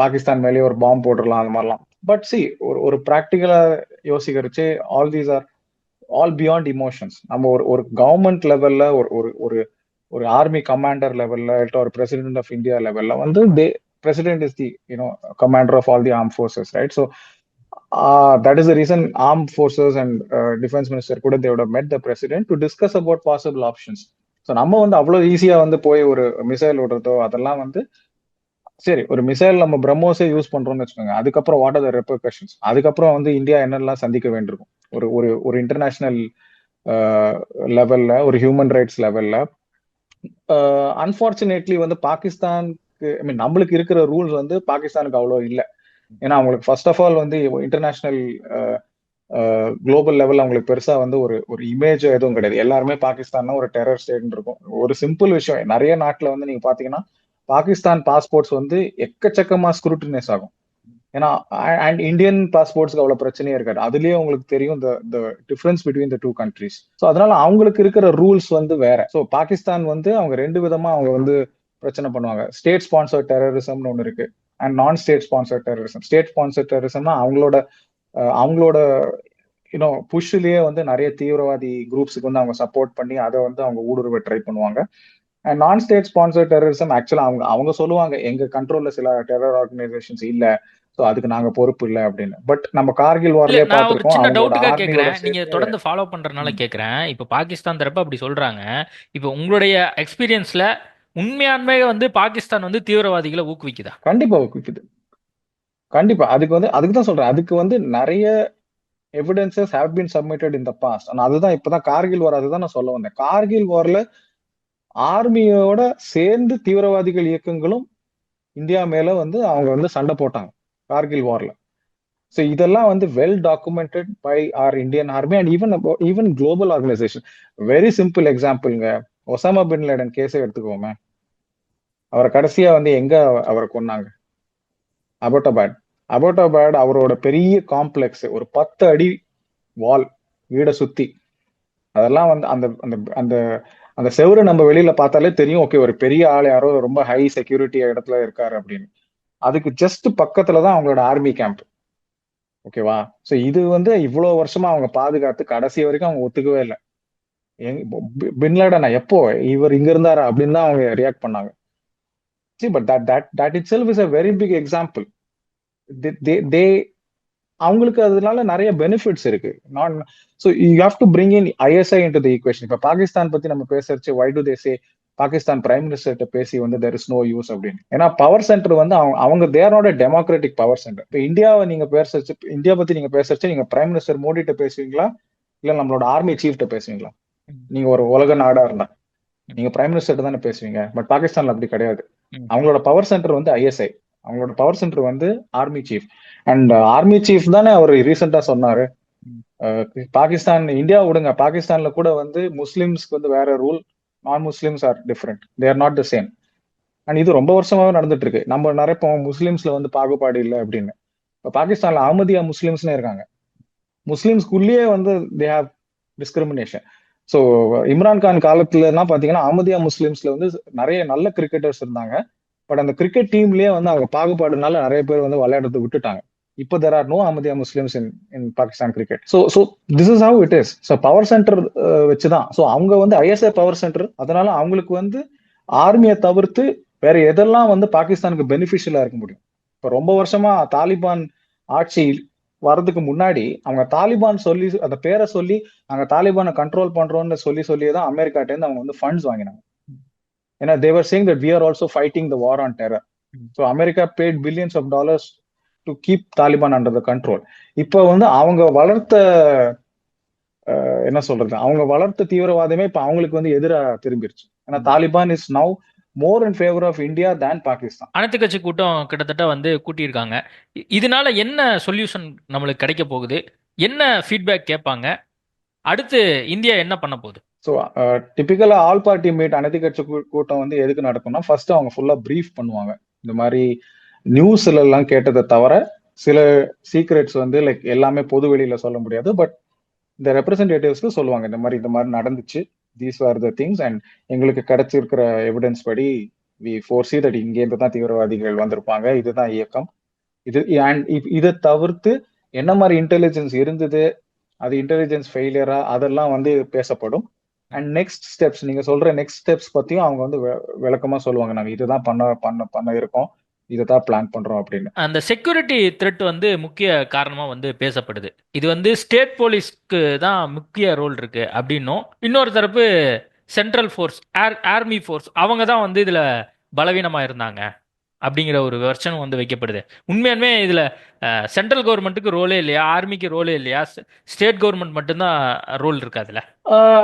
பாகிஸ்தான் மேலேயே ஒரு பாம்பு போட்டுடலாம் அந்த மாதிரிலாம். பட் சி ஒரு ஒரு ப்ராக்டிக்கலா யோசிக்கிறச்சு all these are all beyond emotions நம்ம ஒரு ஒரு கவர்மெண்ட் லெவல்ல ஒரு ஒரு ஒரு ஒரு ஆர்மி கமாண்டர் லெவல்ல இல்லை ஒரு பிரசிடென்ட் ஆஃப் இந்தியா லெவல்ல வந்து the president is the you know commander of all the arm forces right so that is reason arm forces and defence minister கூட தேவோட met the president to discuss about possible options so நம்ம வந்து அவ்வளோ ஈஸியாக வந்து போய் ஒரு missile விடுறதோ அதெல்லாம் வந்து சரி ஒரு மிசைல் நம்ம பிரம்மோஸே யூஸ் பண்றோம்னு வச்சுக்கோங்க. அதுக்கப்புறம் வாட் ஆர் த ரெப்பர்கஷன்ஸ் அதுக்கப்புறம் வந்து இந்தியா என்னெல்லாம் சந்திக்க வேண்டியிருக்கும்? ஒரு ஒரு ஒரு இன்டர்நேஷனல் லெவல்ல uh, ஒரு ஹியூமன் ரைட்ஸ் லெவல்ல அன்பார்ச்சுனேட்லி வந்து பாகிஸ்தானுக்கு ஐ மீன் நம்மளுக்கு இருக்கிற ரூல்ஸ் வந்து பாகிஸ்தானுக்கு அவ்வளோ இல்லை. ஏன்னா அவங்களுக்கு ஃபர்ஸ்ட் ஆஃப் ஆல் வந்து இன்டர்நேஷனல் குளோபல் லெவல் அவங்களுக்கு பெருசா வந்து ஒரு ஒரு இமேஜ் எதுவும் கிடையாது. எல்லாருமே பாகிஸ்தான் ஒரு டெரர் ஸ்டேட்னு இருக்கும். ஒரு சிம்பிள் விஷயம் நிறைய நாட்டுல வந்து நீங்க பாத்தீங்கன்னா பாகிஸ்தான் பாஸ்போர்ட்ஸ் வந்து எக்கச்சக்கமா ஸ்க்ரூட்டினைஸ் ஆகும். ஏன்னா அண்ட் இந்தியன் பாஸ்போர்ட்ஸ்க்கு அவ்வளவு பிரச்சனையே இருக்காது. அதுலயே உங்களுக்கு தெரியும் இந்த difference between the two countries so அதனால அவங்களுக்கு இருக்கிற ரூல்ஸ் வந்து வேற. ஸோ பாகிஸ்தான் வந்து அவங்க ரெண்டு விதமா அவங்க வந்து பிரச்சனை பண்ணுவாங்க. ஸ்டேட் ஸ்பான்சர் டெரரிசம்னு ஒன்று இருக்கு. அண்ட் நான் state sponsor terrorism state sponsor டெரரிசம்னா அவங்களோட அவங்களோட யூனோ புஷ்லயே வந்து நிறைய தீவிரவாதி குரூப்ஸுக்கு வந்து அவங்க சப்போர்ட் பண்ணி அதை வந்து அவங்க ஊடுருவ ட்ரை பண்ணுவாங்க. அண்ட் நான் ஸ்டேட் ஸ்பான்சர் டெரரிசம் ஆக்சுவலா அவங்க அவங்க சொல்லுவாங்க எங்க கண்ட்ரோல்ல சில டெரர் ஆர்கனைசேஷன்ஸ் இல்ல ஸோ அதுக்கு நாங்க பொறுப்பு இல்லை அப்படின்னு. பட் நம்ம கார்கில் வார்லயே பார்த்திருக்கோம் ஆர்மியோட கேட்குறேன் நீங்க தொடர்ந்து ஃபாலோ பண்றதுனால கேட்குறேன் இப்போ பாகிஸ்தான் தரப்பு அப்படி சொல்றாங்க. இப்போ உங்களுடைய எக்ஸ்பீரியன்ஸ்ல உண்மையாண்மையை வந்து பாகிஸ்தான் வந்து தீவிரவாதிகளை ஊக்குவிக்குதா? கண்டிப்பா ஊக்குவிக்குது. கண்டிப்பா. அதுக்கு வந்து அதுக்கு தான் சொல்றேன். அதுக்கு வந்து நிறைய evidences have been submitted in the past ஆனா அதுதான் இப்பதான் கார்கில் வார் அதுதான் நான் சொல்ல வந்தேன். கார்கில் வார்ல ஆர்மியோட சேர்ந்து தீவிரவாதிகள் இயக்கங்களும் இந்தியா மேல வந்து அவங்க வந்து சண்டை போட்டாங்க கார்கில் வார்ல ஸோ இதெல்லாம் வந்து well documented by our Indian army and even even global organization very simple எக்ஸாம்பிள்ங்க Osama bin Laden கேஸை எடுத்துக்கோமே. அவரை கடைசியா வந்து எங்க அவரை கொன்னாங்க? அபோட்டோபேட் அபோட்டோபேட் அவரோட பெரிய காம்ப்ளெக்ஸ் ஒரு பத்து அடி வால் வீடை சுத்தி. அதெல்லாம் வந்து அந்த அந்த அந்த அந்த செவரு நம்ம வெளியில பார்த்தாலே தெரியும் ஓகே ஒரு பெரிய ஆள் யாரோ ரொம்ப ஹை செக்யூரிட்டி இடத்துல இருக்காரு அப்படின்னு. அதுக்கு ஜஸ்ட் பக்கத்துல தான் அவங்களோட ஆர்மி கேம்ப் ஓகேவா? ஸோ இது வந்து இவ்வளோ வருஷமா அவங்க பாதுகாத்து கடைசி வரைக்கும் அவங்க ஒத்துக்கவே இல்லை. பின்லேடனா எப்போ இவர் இங்க இருந்தாரா அப்படின்னு தான் அவங்க ரியாக்ட் பண்ணாங்க. See but that that that itself is a very big example. They they, they அவங்களுக்கு அதனால நிறைய பெனிஃபிட்ஸ் இருக்கு. நான் so you have to bring in ISI into the equation இப்போ பாகிஸ்தான் பத்தி நம்ம பேசுறச்சு why do they say Pakistan prime மினிஸ்டர்கிட்ட பேசி வந்து தெர் இஸ் நோ யூஸ் அப்படின்னு. ஏன்னா பவர் சென்டர் வந்து அவங்க அவங்க தேரோட டெமோக்ராட்டிக் பவர் சென்டர் இப்போ இந்தியாவை நீங்க பேசுறச்சு இந்தியா பத்தி நீங்க பேசுறச்சு நீங்க பிரைம் மினிஸ்டர் மோடிட்ட பேசுவீங்களா? இல்ல நம்மளோட ஆர்மி சீஃப்ட்ட பேசுவீங்களா? நீங்க ஒரு உலக நாடா இருந்தா. நீங்க பிரைம் மினிஸ்டர் தானே பேசுவீங்க. பட் பாகிஸ்தான்ல அப்படி கிடையாது. அவங்களோட பவர் சென்டர் வந்து ஐஎஸ்ஐ அவங்களோட பவர் சென்டர் வந்து army chief and army chief தானே அவர் ரீசெண்டா சொன்னாரு. அஹ், பாகிஸ்தான் இந்தியா விடுங்க. பாகிஸ்தான்ல கூட வந்து முஸ்லிம்ஸ்க்கு வந்து வேற rule non Muslims are different they are not the same and இது ரொம்ப வருஷமாவே நடந்துட்டு இருக்கு நம்ம நினைப்போம் முஸ்லிம்ஸ்ல வந்து பாகுபாடு இல்லை அப்படின்னு. இப்போ பாகிஸ்தான்ல அகமதியா முஸ்லிம்ஸ்னு இருக்காங்க. முஸ்லிம்ஸ்குள்ளேயே வந்து they have discrimination so Imran Khan பார்த்தீங்கன்னா எல்லாம் முஸ்லீம்ஸ்ல வந்து நிறைய நல்ல கிரிக்கெட்டர்ஸ் இருந்தாங்க. பட் அந்த கிரிக்கெட் டீம்லயே வந்து அவங்க பாகுபாடுனால நிறைய பேர் வந்து விளையாடுறது விட்டுட்டாங்க. இப்போ there are no Ahmadiyya Muslims in in Pakistan cricket so so this is how it is so power center வச்சு தான் ஸோ அவங்க வந்து ஐஎஸ்ஐ பவர் சென்டர் அதனால அவங்களுக்கு வந்து ஆர்மியை தவிர்த்து வேற எதெல்லாம் வந்து பாகிஸ்தானுக்கு பெனிஃபிஷியலா இருக்க முடியும்? இப்போ ரொம்ப வருஷமா தாலிபான் ஆட்சி வர்றதுக்கு முன்னாடி அவங்க தாலிபான் சொல்லி அந்த பேரை சொல்லி நாங்க தாலிபானை கண்ட்ரோல் பண்றோம்னு சொல்லி சொல்லியே தான் அமெரிக்காட்ட இருந்து அவங்க வந்து ஃபண்ட்ஸ் வாங்கினாங்க. ஏன்னா they were saying that we are also fighting the war on terror so America paid billions of dollars to keep Taliban under the control இப்போ வந்து அவங்க வளர்த்த என்ன சொல்றது? அவங்க வளர்த்த தீவிரவாதமே இப்போ அவங்களுக்கு வந்து எதிராக திரும்பிடுச்சு ஏன்னா Taliban is now more in favour of India than Pakistan அனைத்து கட்சி கூட்டம் கிட்டத்தட்ட வந்து கூட்டியிருக்காங்க. இதனால என்ன சொல்யூஷன் நம்மளுக்கு கிடைக்க போகுது? என்ன ஃபீட்பேக் கேட்பாங்க? அடுத்து இந்தியா என்ன பண்ண போகுது? ஸோ டிபிக்கலா ஆல் பார்ட்டி மீட் அனைத்து கட்சி கூட்டம் வந்து எதுக்கு நடக்கும்னா ஃபர்ஸ்ட் அவங்க ஃபுல்லா ப்ரீஃப் பண்ணுவாங்க. இந்த மாதிரி நியூஸ்ல எல்லாம் கேட்டதை தவிர சில சீக்ரெட்ஸ் வந்து லைக் எல்லாமே பொது வெளியில சொல்ல முடியாது. பட் இந்த ரெப்ரசன்டேட்டிவ்ஸ்க்கு சொல்லுவாங்க இந்த மாதிரி இந்த மாதிரி நடந்துச்சு. These are the things and எங்களுக்கு கிடைச்சிருக்கிற எவிடன்ஸ் படி வி ஃபோர்சி தட் இங்கேருந்து தான் தீவிரவாதிகள் வந்திருப்பாங்க. இதுதான் இயக்கம். இது அண்ட் இதை தவிர்த்து என்ன மாதிரி இன்டெலிஜென்ஸ் இருந்தது அது இன்டெலிஜென்ஸ் ஃபெயிலியரா அதெல்லாம் வந்து பேசப்படும். அண்ட் நெக்ஸ்ட் ஸ்டெப்ஸ் நீங்க சொல்ற நெக்ஸ்ட் ஸ்டெப்ஸ் பத்தியும் அவங்க வந்து விளக்கமா சொல்லுவாங்க. நாங்க இதுதான் பண்ண பண்ண பண்ண இருக்கோம். இதை தான் பிளான் பண்றோம் அப்படின்னு. அந்த செக்யூரிட்டி த்ரெட் வந்து முக்கிய காரணமா வந்து பேசப்படுது. இது வந்து ஸ்டேட் போலீஸ்க்கு தான் முக்கிய ரோல் இருக்கு அப்படின்னும் இன்னொரு தரப்பு central force air army force அவங்க தான் வந்து இதுல பலவீனமா இருந்தாங்க அப்படிங்கிற ஒரு வெர்ஷனும் வந்து வைக்கப்படுது. உண்மையாலுமே இதுல சென்ட்ரல் கவர்மெண்ட்டுக்கு ரோலே இல்லையா ஆர்மிக்கு ரோலே இல்லையா ஸ்டேட் கவர்மெண்ட் மட்டும்தான் ரோல் இருக்கு அதுல?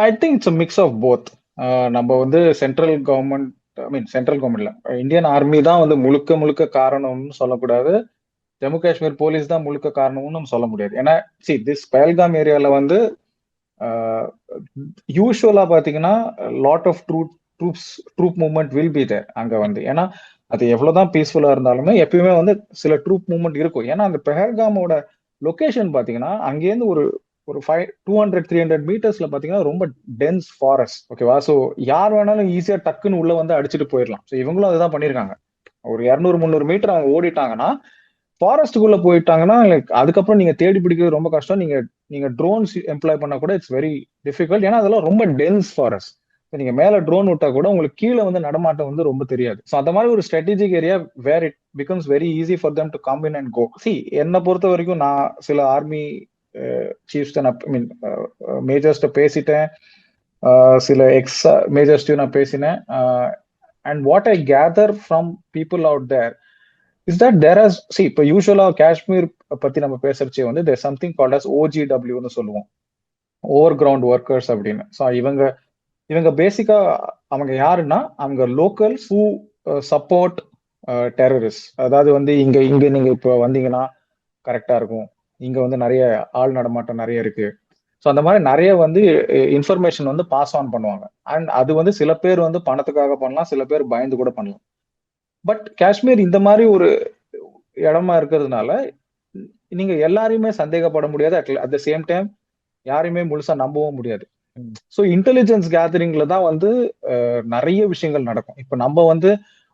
I think it's mix of both நம்ம வந்து central government I mean central கவர்மெண்ட்ல இந்தியன் ஆர்மி தான் வந்து முழுக்க முழுக்க காரணம்னு சொல்லக்கூடாது. ஜம்மு காஷ்மீர் போலீஸ் தான் முழுக்க காரணம்னு நம்ம சொல்ல முடியாது. ஏன்னா சி திஸ் பயல்காம் ஏரியால வந்து யூஸ்வலா பாத்தீங்கன்னா lot of troop troops troop movement will be there அங்க வந்து. ஏன்னா அது எவ்வளவுதான் பீஸ்ஃபுல்லா இருந்தாலுமே எப்பயுமே வந்து சில ட்ரூப் மூவ்மெண்ட் இருக்கும். ஏன்னா அந்த பெஹல்காமோட லொகேஷன் பாத்தீங்கன்னா அங்கேருந்து ஒரு ஒரு five two hundred three hundred மீட்டர்ஸ்ல பாத்தீங்கன்னா ரொம்ப டென்ஸ் ஃபாரஸ்ட் ஓகேவா ஸோ யார் வேணாலும் ஈஸியா டக்குன்னு உள்ள வந்து அடிச்சுட்டு போயிடலாம் ஸோ இவங்களும் அதுதான் பண்ணியிருக்காங்க ஒரு இரநூறு முந்நூறு மீட்டர் அவங்க ஓடிட்டாங்கன்னா ஃபாரஸ்ட்டுக்குள்ள போயிட்டாங்கன்னா லைக் அதுக்கப்புறம் நீங்க தேடி பிடிக்கிறது ரொம்ப கஷ்டம். நீங்க நீங்க ட்ரோன்ஸ் எம்ப்ளாய் பண்ண கூட இட்ஸ் வெரி டிஃபிகல்ட் ஏன்னா அதெல்லாம் ரொம்ப டென்ஸ் ஃபாரஸ்ட் நீங்க மேல ட்ரோன் விட்டா கூட உங்களுக்கு கீழே வந்து நடமாட்டம் வந்து ரொம்ப தெரியாது. ஸோ அந்த மாதிரி ஒரு strategic area where it becomes very easy for them to come in and go see என்னை பொறுத்த வரைக்கும் நான் சில ஆர்மி சீஃப்ஸ் ஐ மீன் மேஜர்ஸ்ட பேசிட்டேன். Uh, சில எக்ஸா மேஜர்ஸ்டையும் நான் பேசினேன். And what I gather from people out there is that there as see இப்போ யூஸ்வலாக காஷ்மீர் பற்றி நம்ம பேசுறச்சே வந்து தேர் சம்திங் கால்ட் அஸ் ஓஜிடபிள்யூன்னு சொல்லுவோம். ஓவர் கிரவுண்ட் ஒர்க்கர்ஸ் அப்படின்னு. ஸோ இவங்க இவங்க பேசிக்கா அவங்க யாருன்னா அவங்க லோக்கல்ஸ் ஹூ சப்போர்ட் டெரரிஸ்ட் அதாவது வந்து இங்க இங்க நீங்க இப்போ வந்தீங்கன்னா கரெக்டா இருக்கும். இங்க வந்து நிறைய ஆள் நடமாட்டம் நிறைய இருக்கு. ஸோ அந்த மாதிரி நிறைய வந்து இன்ஃபர்மேஷன் வந்து பாஸ் ஆன் பண்ணுவாங்க. அண்ட் அது வந்து சில பேர் வந்து பணத்துக்காக பண்ணலாம் சில பேர் பயந்து கூட பண்ணலாம். பட் காஷ்மீர் இந்த மாதிரி ஒரு இடமா இருக்கிறதுனால நீங்க எல்லாரையுமே சந்தேகப்பட முடியாது. அட் த சேம் டைம் யாரையுமே முழுசா நம்பவும் முடியாது. ஸோ இன்டெலிஜென்ஸ் கேதரிங்ல தான் வந்து நிறைய விஷயங்கள் நடக்கும். இப்போ நம்ம வந்து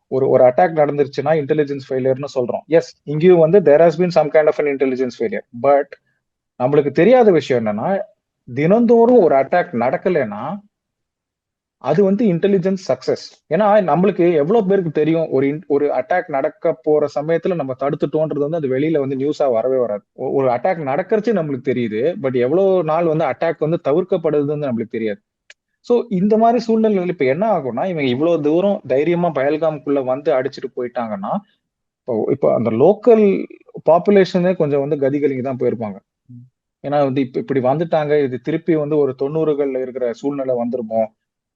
ஒரு ஒரு அட்டாக் நடந்துருச்சுன்னா இன்டெலிஜென்ஸ் ஃபெயிலியர்னு சொல்றோம். எஸ் இங்கேயும் வந்து there has been some kind of an intelligence failure but நம்மளுக்கு தெரியாத விஷயம் என்னன்னா தினந்தோறும் ஒரு அட்டாக் நடக்கலைன்னா அது வந்து இன்டெலிஜென்ஸ் சக்சஸ் ஏன்னா நம்மளுக்கு எவ்வளவு பேருக்கு தெரியும் ஒரு ஒரு அட்டாக் நடக்க போற சமயத்துல நம்ம தடுத்துட்டோன்றது வந்து அது வெளியில வந்து நியூஸா வரவே வராது. ஒரு அட்டாக் நடக்கிறச்சே நம்மளுக்கு தெரியுது பட் எவ்வளவு நாள் வந்து அட்டாக் வந்து தவிர்க்கப்படுதுன்னு நம்மளுக்கு தெரியாது. சோ இந்த மாதிரி சூழ்நிலைகள் இப்ப என்ன ஆகும்னா இவங்க இவ்வளவு தூரம் தைரியமா பயல்காமுக்குள்ள வந்து அடிச்சுட்டு போயிட்டாங்கன்னா இப்போ இப்போ அந்த லோக்கல் பாப்புலேஷனே கொஞ்சம் வந்து கதிகலிங்க தான் போயிருப்பாங்க ஏன்னா வந்து இப்ப இப்படி வந்துட்டாங்க இது திருப்பி வந்து ஒரு தொண்ணூறுகள்ல இருக்கிற சூழ்நிலை வந்துருமோ?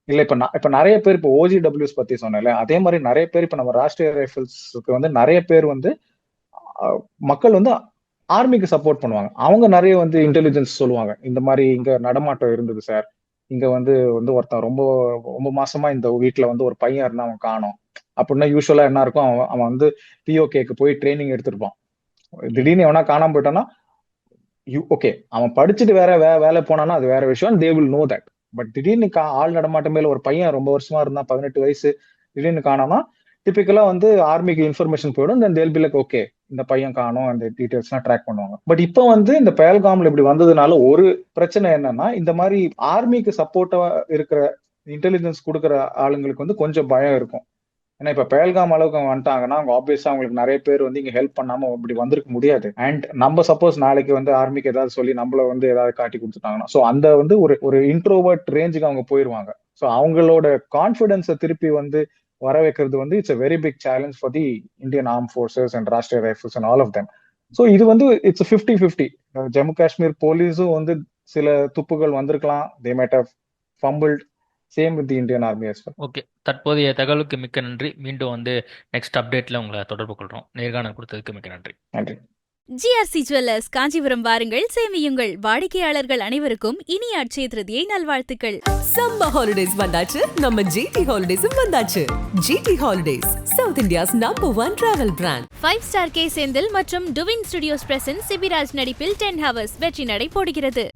இல்ல இப்ப ந- இப்ப நிறைய பேர் இப்போ ஓஜிடபிள்யூஸ் பத்தி சொன்னேன்ல அதே மாதிரி நிறைய பேர் இப்ப நம்ம ராஷ்டிரிய ரைஃபிள்ஸ்க்கு வந்து நிறைய பேர் வந்து மக்கள் வந்து ஆர்மிக்கு சப்போர்ட் பண்ணுவாங்க. அவங்க நிறைய வந்து இன்டெலிஜென்ஸ் சொல்லுவாங்க. இந்த மாதிரி இங்க நடமாட்டம் இருந்தது சார் இங்க வந்து வந்து ஒருத்தன் ரொம்ப ரொம்ப மாசமா இந்த வீட்டுல வந்து ஒரு பையன் இருந்தா அவன் காணும். அப்படின்னா யூஸ்வலா என்ன இருக்கும்? அவன் அவன் வந்து பிஓகேக்கு போய் ட்ரைனிங் எடுத்திருப்பான். திடீர்னு எவனா காணாம போயிட்டான்னா யூ ஓகே அவன் படிச்சுட்டு வேற வே வேலை போனானா அது வேற விஷயம். They will know that but திடீர்னு கா ஆள் நடமாட்டம் மேல ஒரு பையன் ரொம்ப வருஷமா இருந்தா பதினெட்டு வயசு திடீர்னு காணானா டிபிக்கலா வந்து ஆர்மிக்கு இன்ஃபர்மேஷன் போயிடும் தென் தேல் பி லைக் ஓகே இந்த பையன் காணும் அந்த டீடைல்ஸ்லாம் ட்ராக் பண்ணுவாங்க. பட் இப்போ வந்து இந்த பயல்காம்ல இப்படி வந்ததுனால ஒரு பிரச்சனை என்னன்னா இந்த மாதிரி ஆர்மிக்கு சப்போர்ட்டா இருக்கிற இன்டெலிஜென்ஸ் கொடுக்குற ஆளுங்களுக்கு வந்து கொஞ்சம் பயம் இருக்கும். ஏன்னா இப்ப பேல்காம் அளவுக்கு வந்துட்டாங்கன்னா அவங்க ஆப்வியஸா அவங்களுக்கு நிறைய பேர் வந்து இங்க ஹெல்ப் பண்ணாம அப்படி வந்திருக்க முடியாது. அண்ட் நம்ம சப்போஸ் நாளைக்கு வந்து ஆர்மிக்கு ஏதாவது சொல்லி நம்மள வந்து ஏதாவது காட்டி கொடுத்துட்டாங்கன்னா ஸோ அந்த வந்து ஒரு ஒரு இன்ட்ரோவர்ட் ரேஞ்சுக்கு அவங்க போயிருவாங்க. ஸோ அவங்களோட கான்ஃபிடன்ஸை திருப்பி வந்து வர வைக்கிறது வந்து it's a very big challenge for the Indian arm forces and Rashtriya rifles and all of them. So இது வந்து it's fifty fifty Jammu Kashmir போலீஸும் வந்து சில துப்புகள் வந்திருக்கலாம். They made how fumbled same with the Indian army as well. Okay தற்போதைய தகவலுக்கு மிக்க நன்றி. மீண்டும் வந்து நெக்ஸ்ட் அப்டேட்ல உங்களை தொடர்பு கொள்றோம். நேர்காணல் கொடுத்ததுக்கு மிக்க நன்றி. நன்றி. ஜிஆர்சி ஜுவல்லர்ஸ் காஞ்சிபுரம் வாருங்கள். சேமியுங்கள். வாடிக்கையாளர்கள் அனைவருக்கும் இனிய அட்சய திருதியை நல்வாழ்த்துக்கள். சம்மர் ஹாலிடேஸ் வந்தாச்சு. நம்ம ஜிடி ஹாலிடேஸும் வந்தாச்சு. GT holidays south India's number one travel brand five star K Senthil மற்றும் டுவின் ஸ்டுடியோஸ் பிரசன்ஸ் சிபிராஜ் நடிப்பில் டென் ஹவர்ஸ் வெற்றி நடை போடுகிறது.